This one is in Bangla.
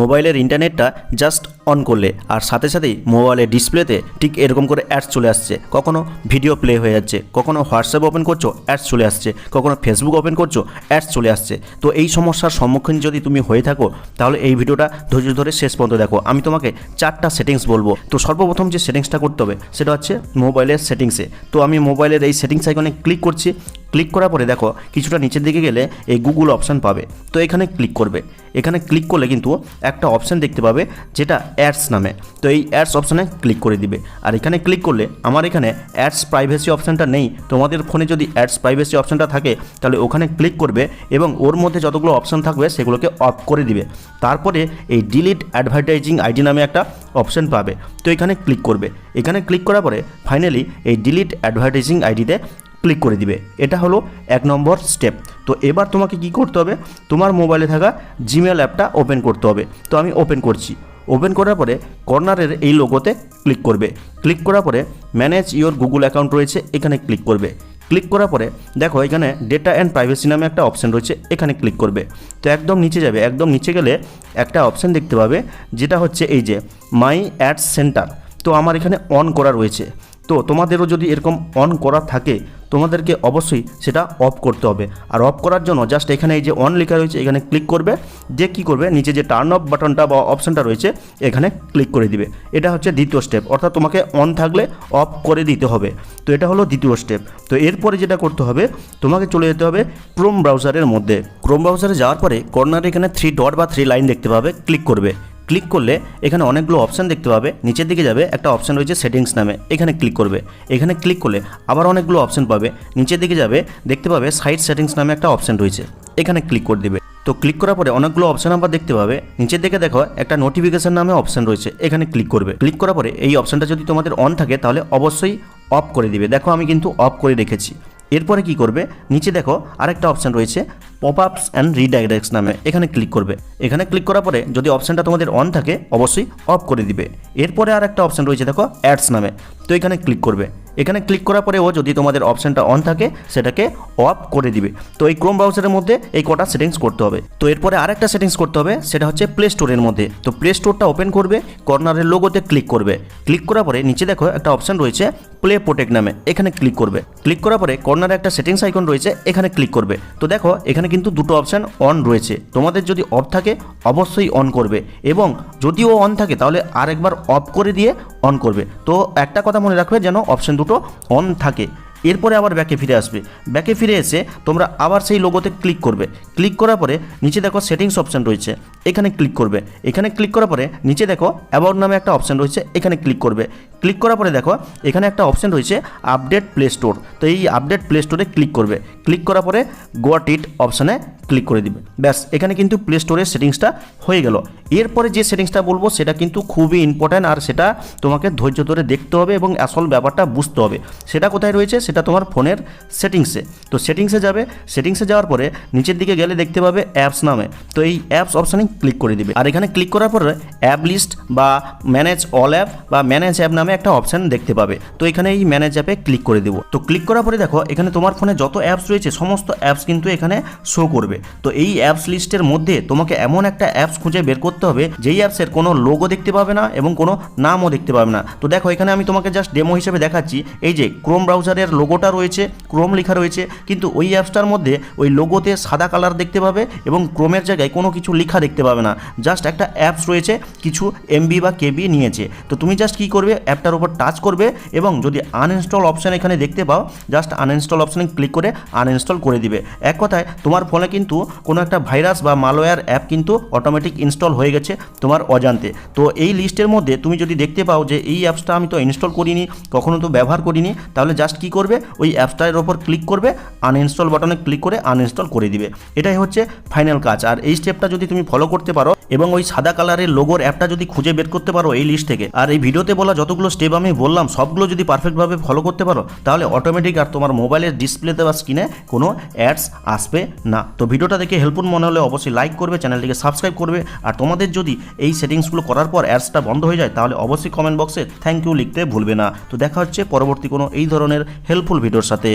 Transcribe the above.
মোবাইলের ইন্টারনেটটা জাস্ট অন করলে, আর সাথে সাথেই মোবাইলের ডিসপ্লেতে ঠিক এরকম করে অ্যাডস চলে আসছে। কখনো ভিডিও প্লে হয়ে যাচ্ছে, কখনো হোয়াটসঅ্যাপ ওপেন করছ অ্যাডস চলে আসছে, কখনো ফেসবুক ওপেন করছ অ্যাডস চলে আসছে। তো এই সমস্যার সম্মুখীন যদি তুমি হয়ে থাকো, তাহলে এই ভিডিওটা ধৈর্য ধরে শেষ পর্যন্ত দেখো। আমি তোমাকে চারটা সেটিংস বলব। তো সর্বপ্রথম যে সেটিংসটা করতে হবে, সেটা হচ্ছে মোবাইলের সেটিংসে তো আমি মোবাইলের এই সেটিংস আইকনে ক্লিক করছি ক্লিক করার পরে দেখো, কিছুটা নিচের দিকে গেলে এই গুগল অপশান পাবে। তো এখানে ক্লিক করবে। এখানে ক্লিক করলে কিন্তু একটা অপশান দেখতে পাবে, যেটা অ্যাডস নামে। তো এই অ্যাডস অপশানে ক্লিক করে দিবে। আর এখানে ক্লিক করলে আমার এখানে অ্যাডস প্রাইভেসি অপশানটা নেই। তোমাদের ফোনে যদি অ্যাডস প্রাইভেসি অপশানটা থাকে, তাহলে ওখানে ক্লিক করবে এবং ওর মধ্যে যতগুলো অপশান থাকবে, সেগুলোকে অফ করে দিবে। তারপরে এই ডিলিট অ্যাডভার্টাইজিং আইডি নামে একটা অপশান পাবে। তো এখানে ক্লিক করবে। এখানে ক্লিক করার পরে ফাইনালি এই ডিলিট অ্যাডভার্টাইজিং আইডিতে ক্লিক করে দিবে। এটা হলো এক নম্বর স্টেপ তো এবার তোমাকে কি করতে হবে? তোমার মোবাইলে থাকা জিমেল অ্যাপটা ওপেন করতে হবে। তো আমি ওপেন করছি। ওপেন করার পরে কর্নারের এই লোগোতে ক্লিক করবে। ক্লিক করার পরে ম্যানেজ ইওর গুগল অ্যাকাউন্ট রয়েছে, এখানে ক্লিক করবে। ক্লিক করার পরে দেখো এখানে ডেটা অ্যান্ড প্রাইভেসি নামে একটা অপশান রয়েছে, এখানে ক্লিক করবে। তো একদম নিচে যাবে। একদম নিচে গেলে একটা অপশান দেখতে পাবে, যেটা হচ্ছে এই যে মাই অ্যাডস সেন্টার তো আমার এখানে অন করা রয়েছে। তো তোমাদেরও যদি এরকম অন করা থাকে তোমাদেরকে অবশ্যই সেটা অফ করতে হবে। আর অফ করার জন্য জাস্ট এখানে এই যে অন লেখা রয়েছে, এখানে ক্লিক করবে। যে কী করবে, নিচে যে টার্ন অফ বাটনটা বা অপশানটা রয়েছে, এখানে ক্লিক করে দিবে। এটা হচ্ছে দ্বিতীয় স্টেপ অর্থাৎ তোমাকে অন থাকলে অফ করে দিতে হবে। তো এটা হলো দ্বিতীয় স্টেপ তো এরপরে যেটা করতে হবে, তোমাকে চলে যেতে হবে ক্রোম ব্রাউজারের মধ্যে। ক্রোম ব্রাউজারে যাওয়ার পরে কর্নারে এখানে থ্রি ডট বা থ্রি লাইন দেখতে পাবে ক্লিক করবে। ক্লিক করলে এখানে অনেকগুলো অপশান দেখতে পাবে। নিচের দিকে যাবে, একটা অপশান রয়েছে সেটিংস নামে, এখানে ক্লিক করবে। এখানে ক্লিক করলে আবার অনেকগুলো অপশান পাবে। নিচের দিকে যাবে, দেখতে পাবে সাইট সেটিংস নামে একটা অপশান রয়েছে, এখানে ক্লিক করে দিবে। তো ক্লিক করার পরে অনেকগুলো অপশান আবার দেখতে পাবে। নিচের দিকে দেখো, একটা নোটিফিকেশান নামে অপশান রয়েছে, এখানে ক্লিক করবে। ক্লিক করার পরে এই অপশানটা যদি তোমাদের অন থাকে, তাহলে অবশ্যই অফ করে দিবে। দেখো আমি কিন্তু অফ করে রেখেছি। এরপরে কি করবে? নিচে দেখো আরেকটা অপশান রয়েছে পপ আপস অ্যান্ড রিডাইরেক্টস নামে। এখানে ক্লিক করবে। এখানে ক্লিক করার পরে যদি অপশানটা তোমাদের অন থাকে, অবশ্যই অফ করে দিবে। এরপরে আর একটা অপশান রয়েছে, দেখো অ্যাডস নামে। তো এখানে ক্লিক করবে। এখানে ক্লিক করার পরেও যদি তোমাদের অপশানটা অন থাকে, সেটাকে অফ করে দিবে। তো এই ক্রোম ব্রাউজারের মধ্যে এই কটা সেটিংস করতে হবে। তো এরপরে আরেকটা সেটিংস করতে হবে, সেটা হচ্ছে প্লে স্টোরের মধ্যে। তো প্লে স্টোরটা ওপেন করবে কর্নারের লোগোতে ক্লিক করবে। ক্লিক করার পরে নিচে দেখো একটা অপশান রয়েছে প্লে প্রোটেক্ট নামে। এখানে ক্লিক করবে। ক্লিক করার পরে কর্নারে একটা সেটিংস আইকন রয়েছে, এখানে ক্লিক করবে। তো দেখো, এখানে কিন্তু দুটো অপশান অন রয়েছে। তোমাদের যদি অফ থাকে, অবশ্যই অন করবে। এবং যদিও অন থাকে, তাহলে আরেকবার অফ করে দিয়ে অন করবে। তো একটা কথা মনে রাখবে যেন অপশান দুটো অন থাকে। এরপরে আবার ব্যাকে ফিরে আসবে। ব্যাকে ফিরে এসে তোমরা আবার সেই লোগোতে ক্লিক করবে। ক্লিক করার পরে নিচে দেখো সেটিংস অপশান রয়েছে। এখানে ক্লিক করবে। এখানে ক্লিক করার পরে নিচে দেখো অ্যাবাউট নামে একটা অপশান রয়েছে। এখানে ক্লিক করবে। ক্লিক করার পরে দেখো, এখানে একটা অপশান রয়েছে আপডেট প্লে স্টোর তো এই আপডেট প্লে স্টোরে ক্লিক করবে। ক্লিক করার পরে গোয়াট ইট অপশানে ক্লিক করে দিবে। ব্যাস, এখানে কিন্তু প্লে স্টোরের সেটিংসটা হয়ে গেল। এরপরে যে সেটিংসটা বলব, সেটা কিন্তু খুবই ইম্পর্ট্যান্ট আর সেটা তোমাকে ধৈর্য ধরে দেখতে হবে এবং আসল ব্যাপারটা বুঝতে হবে। সেটা কোথায় রয়েছে? সেটা তোমার ফোনের সেটিংসে তো সেটিংসে যাবে। সেটিংসে যাওয়ার পরে নিচের দিকে গেলে দেখতে পাবে অ্যাপস নামে। তো এই অ্যাপস অপশানে ক্লিক করে দিবে। আর এখানে ক্লিক করার পরে অ্যাপ লিস্ট বা ম্যানেজ অল অ্যাপ বা ম্যানেজ অ্যাপ নামে একটা অপশান দেখতে পাবে। তো এখানে এই ম্যানেজ অ্যাপে ক্লিক করে দেবো। তো ক্লিক করার পরে দেখো, এখানে তোমার ফোনে যত অ্যাপস রয়েছে, সমস্ত অ্যাপস কিন্তু এখানে শো করবে। তো এই অ্যাপস লিস্টের মধ্যে তোমাকে এমন একটা অ্যাপস খুঁজে বের করতে হবে, যেই অ্যাপসের কোনো লোগো দেখতে পাবে না এবং কোনো নামও দেখতে পাবে না। তো দেখো, এখানে আমি তোমাকে জাস্ট ডেমো হিসেবে দেখাচ্ছি, এই যে ক্রোম ব্রাউজারের লোগোটা রয়েছে ক্রোম লেখা রয়েছে, কিন্তু ওই অ্যাপসটার মধ্যে ওই লোগোতে সাদা কালার দেখতে পাবে এবং ক্রোমের জায়গায় কোনো কিছু লেখা দেখতে পাবে না। জাস্ট একটা অ্যাপস রয়েছে, কিছু এমবি বা কেবি নিয়েছে। তো তুমি জাস্ট কী করবে অ্যাপটার উপর টাচ করবে এবং যদি আনইনস্টল অপশান এখানে দেখতে পাও জাস্ট আনইনস্টল অপশানে ক্লিক করে আনইনস্টল করে দিবে। এক কথায়, তোমার ফোনে কিন্তু কোনো একটা ভাইরাস বা মালওয়্যার অ্যাপ কিন্তু অটোমেটিক ইনস্টল হয়ে গেছে তোমার অজান্তে। তো এই লিস্টের মধ্যে তুমি যদি দেখতে পাও যে এই অ্যাপসটা আমি তো ইনস্টল করিনি, কখনো তো ব্যবহার করিনি, তাহলে জাস্ট কী করবে? ওই অ্যাপসটার ওপর ক্লিক করবে আনইনস্টল বাটনে ক্লিক করে আনইনস্টল করে দিবে। এটাই হচ্ছে ফাইনাল কাজ। আর এই স্টেপটা যদি তুমি ফলো করতে পারো এবং ওই সাদা কালারের লোগোর অ্যাপটা যদি খুঁজে বের করতে পারো এই লিস্ট থেকে। আর এই ভিডিওতে বলা যতগুলো স্টেপ আমি বললাম, সবগুলো যদি পারফেক্টভাবে ফলো করতে পারো, তাহলে অটোমেটিক আর তোমার মোবাইলের ডিসপ্লেতে বা স্ক্রিনে কোনো অ্যাডস আসবে না। তো ভিডিওটা দেখে হেল্পফুল মনে হলে অবশ্যই লাইক করবে, চ্যানেলটিকে সাবস্ক্রাইব করবে। আর তোমাদের যদি এই সেটিংসগুলো করার পর অ্যাডসটা বন্ধ হয়ে যায়, তাহলে অবশ্যই কমেন্ট বক্সে থ্যাংক ইউ লিখতে ভুলবে না। তো দেখা হচ্ছে পরবর্তী কোনো এই ধরনের হেল্পফুল ভিডিওর সাথে।